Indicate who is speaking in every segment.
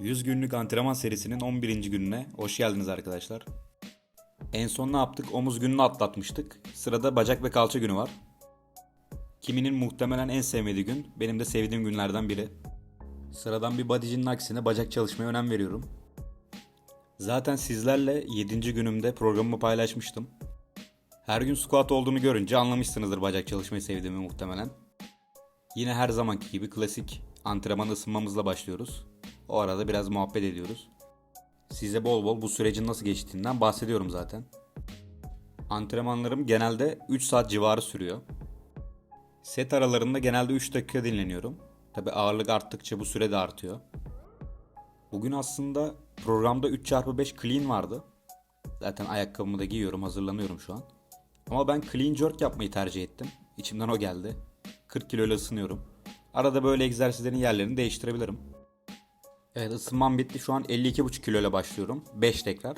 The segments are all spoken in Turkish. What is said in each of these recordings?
Speaker 1: 100 günlük antrenman serisinin 11. gününe hoş geldiniz arkadaşlar. En son ne yaptık? Omuz gününü atlatmıştık. Sırada bacak ve kalça günü var. Kiminin muhtemelen en sevmediği gün, benim de sevdiğim günlerden biri. Sıradan bir bodycinin aksine bacak çalışmaya önem veriyorum. Zaten sizlerle 7. günümde programımı paylaşmıştım. Her gün squat olduğunu görünce anlamışsınızdır bacak çalışmayı sevdiğimi muhtemelen. Yine her zamanki gibi klasik antrenman ısınmamızla başlıyoruz. O arada biraz muhabbet ediyoruz. Size bol bol bu sürecin nasıl geçtiğinden bahsediyorum zaten. Antrenmanlarım genelde 3 saat civarı sürüyor. Set aralarında genelde 3 dakika dinleniyorum. Tabi ağırlık arttıkça bu süre de artıyor. Bugün aslında programda 3x5 clean vardı. Zaten ayakkabımı da giyiyorum, hazırlanıyorum şu an. Ama ben clean jerk yapmayı tercih ettim. İçimden o geldi. 40 kilo ile ısınıyorum. Arada böyle egzersizlerin yerlerini değiştirebilirim. Evet ısınmam bitti. Şu an 52,5 kilo ile başlıyorum. 5 tekrar.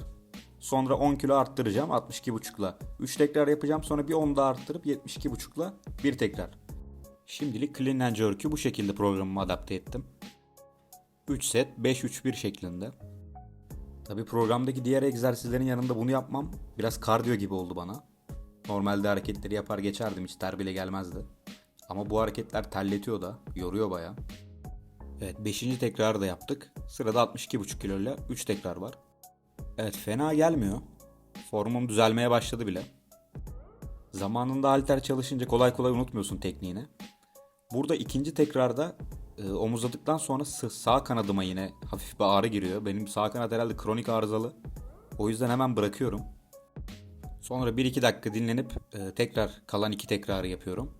Speaker 1: Sonra 10 kilo arttıracağım 62,5 ile. 3 tekrar yapacağım. Sonra bir 10 daha arttırıp 72,5 ile bir tekrar. Şimdilik clean and jerk'ü bu şekilde programıma adapte ettim. 3 set 5-3-1 şeklinde. Tabi programdaki diğer egzersizlerin yanında bunu yapmam biraz kardiyo gibi oldu bana. Normalde hareketleri yapar geçerdim hiç ter bile gelmezdi. Ama bu hareketler terletiyor da, yoruyor baya. Evet 5. tekrarı da yaptık. Sırada 62,5 kilo ile 3 tekrar var. Evet fena gelmiyor. Formum düzelmeye başladı bile. Zamanında halter çalışınca kolay kolay unutmuyorsun tekniğini. Burada ikinci tekrarda e, omuzladıktan sonra sağ kanadıma yine hafif bir ağrı giriyor. Benim sağ kanat herhalde kronik arızalı. O yüzden hemen bırakıyorum. Sonra 1-2 dakika dinlenip e, tekrar kalan 2 tekrarı yapıyorum.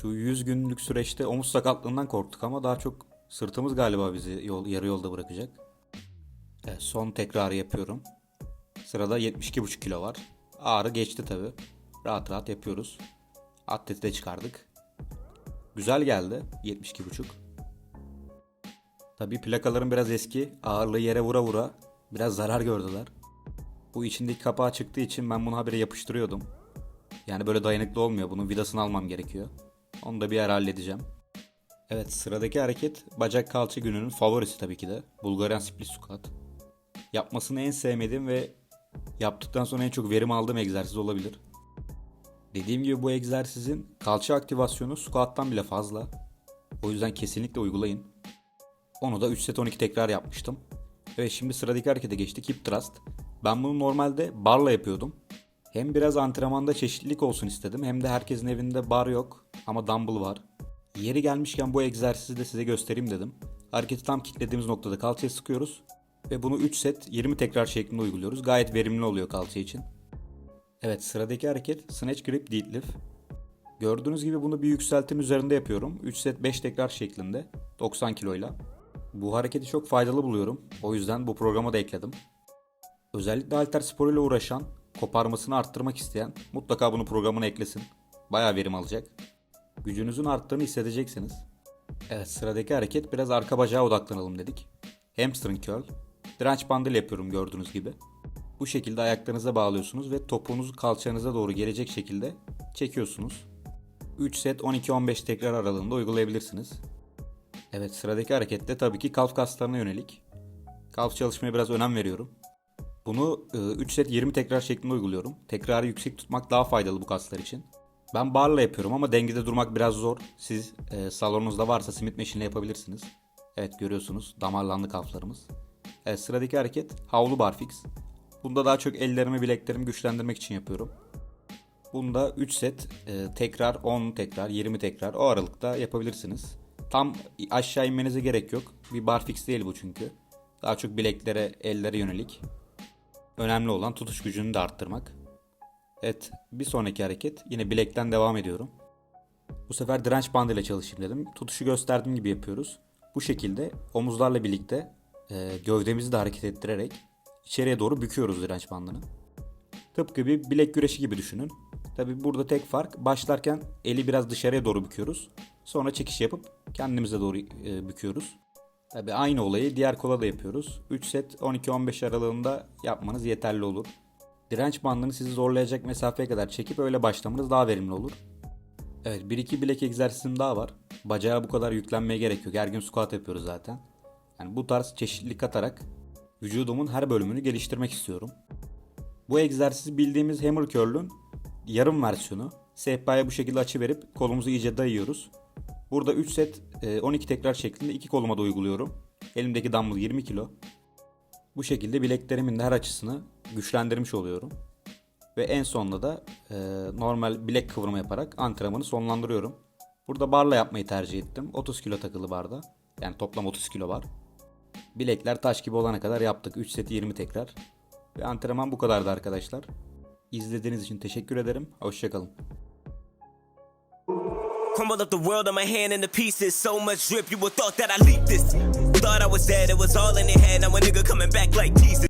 Speaker 1: Şu 100 günlük süreçte omuz sakatlığından korktuk ama daha çok sırtımız galiba bizi yol, yarı yolda bırakacak. Evet, son tekrarı yapıyorum. Sırada 72,5 kilo var. Ağrı geçti tabi. Rahat rahat yapıyoruz. Atleti de çıkardık. Güzel geldi 72,5. Tabi plakalarım biraz eski. Ağırlığı yere vura vura biraz zarar gördüler. Bu içindeki kapağı çıktığı için ben bunu habire yapıştırıyordum. Yani böyle dayanıklı olmuyor. Bunun vidasını almam gerekiyor. Onu da bir ara halledeceğim. Evet sıradaki hareket bacak kalça gününün favorisi tabii ki de. Bulgarian split squat. Yapmasını en sevmediğim ve yaptıktan sonra en çok verim aldığım egzersiz olabilir. Dediğim gibi bu egzersizin kalça aktivasyonu squat'tan bile fazla. O yüzden kesinlikle uygulayın. Onu da 3 set 12 tekrar yapmıştım. Ve şimdi sıradaki harekete geçtik hip thrust. Ben bunu normalde barla yapıyordum. Hem biraz antrenmanda çeşitlilik olsun istedim hem de herkesin evinde bar yok ama dumbbell var. Yeri gelmişken bu egzersizi de size göstereyim dedim. Hareketi tam kilitlediğimiz noktada kalçaya sıkıyoruz ve bunu 3 set 20 tekrar şeklinde uyguluyoruz. Gayet verimli oluyor kalça için. Evet sıradaki hareket snatch grip deadlift. Gördüğünüz gibi bunu bir yükseltim üzerinde yapıyorum. 3 set 5 tekrar şeklinde 90 kiloyla. Bu hareketi çok faydalı buluyorum. O yüzden bu programa da ekledim. Özellikle halter sporuyla uğraşan, koparmasını arttırmak isteyen mutlaka bunu programına eklesin. Bayağı verim alacak. Gücünüzün arttığını hissedeceksiniz. Evet sıradaki hareket biraz arka bacağa odaklanalım dedik. Hamstring curl. Direnç bandı yapıyorum gördüğünüz gibi. Bu şekilde ayaklarınıza bağlıyorsunuz ve topuğunuzu kalçanıza doğru gelecek şekilde çekiyorsunuz. 3 set 12-15 tekrar aralığında uygulayabilirsiniz. Evet sıradaki harekette tabii ki kalf kaslarına yönelik. Kalf çalışmaya biraz önem veriyorum. Bunu 3 set 20 tekrar şeklinde uyguluyorum. Tekrarı yüksek tutmak daha faydalı bu kaslar için. Ben barla yapıyorum ama dengede durmak biraz zor. Siz e, salonunuzda varsa simit machine'le yapabilirsiniz. Evet görüyorsunuz damarlandı kalflarımız. Evet sıradaki hareket havlu barfix. Bunda daha çok ellerimi bileklerimi güçlendirmek için yapıyorum. Bunda 3 set e, tekrar 10 tekrar 20 tekrar o aralıkta yapabilirsiniz. Tam aşağı inmenize gerek yok. Bir barfix değil bu çünkü. Daha çok bileklere, ellere yönelik. Önemli olan tutuş gücünü de arttırmak. Evet, bir sonraki hareket yine bilekten devam ediyorum. Bu sefer direnç bandıyla çalışayım dedim. Tutuşu gösterdiğim gibi yapıyoruz. Bu şekilde omuzlarla birlikte e, gövdemizi de hareket ettirerek içeriye doğru büküyoruz direnç bandını. Tıpkı bir bilek güreşi gibi düşünün. Tabi burada tek fark başlarken eli biraz dışarıya doğru büküyoruz. Sonra çekiş yapıp kendimize doğru e, büküyoruz. Tabi aynı olayı diğer kola da yapıyoruz. 3 set 12-15 aralığında yapmanız yeterli olur. Direnç bandını sizi zorlayacak mesafeye kadar çekip öyle başlamanız daha verimli olur. Evet 1-2 bilek egzersizim daha var. Bacağa bu kadar yüklenmeye gerek yok. Her gün squat yapıyoruz zaten. Yani bu tarz çeşitlilik katarak vücudumun her bölümünü geliştirmek istiyorum. Bu egzersiz bildiğimiz hammer curl'ün yarım versiyonu. Sehpaya bu şekilde açı verip kolumuzu iyice dayıyoruz. Burada 3 set e, 12 tekrar şeklinde iki koluma da uyguluyorum. Elimdeki dumbbell 20 kilo. Bu şekilde bileklerimin de her açısını güçlendirmiş oluyorum. Ve en sonunda da e, normal bilek kıvrımı yaparak antrenmanı sonlandırıyorum. Burada barla yapmayı tercih ettim. 30 kilo takılı barda. Yani toplam 30 kilo var. Bilekler taş gibi olana kadar yaptık. 3 seti 20 tekrar. Ve antrenman bu kadardı arkadaşlar. İzlediğiniz için teşekkür ederim. Hoşçakalın.
Speaker 2: Crumbled up the world on my hand into pieces. So much drip, you would thought that I leaked this. Thought I was dead, it was all in your head. Now a nigga coming back like Jesus.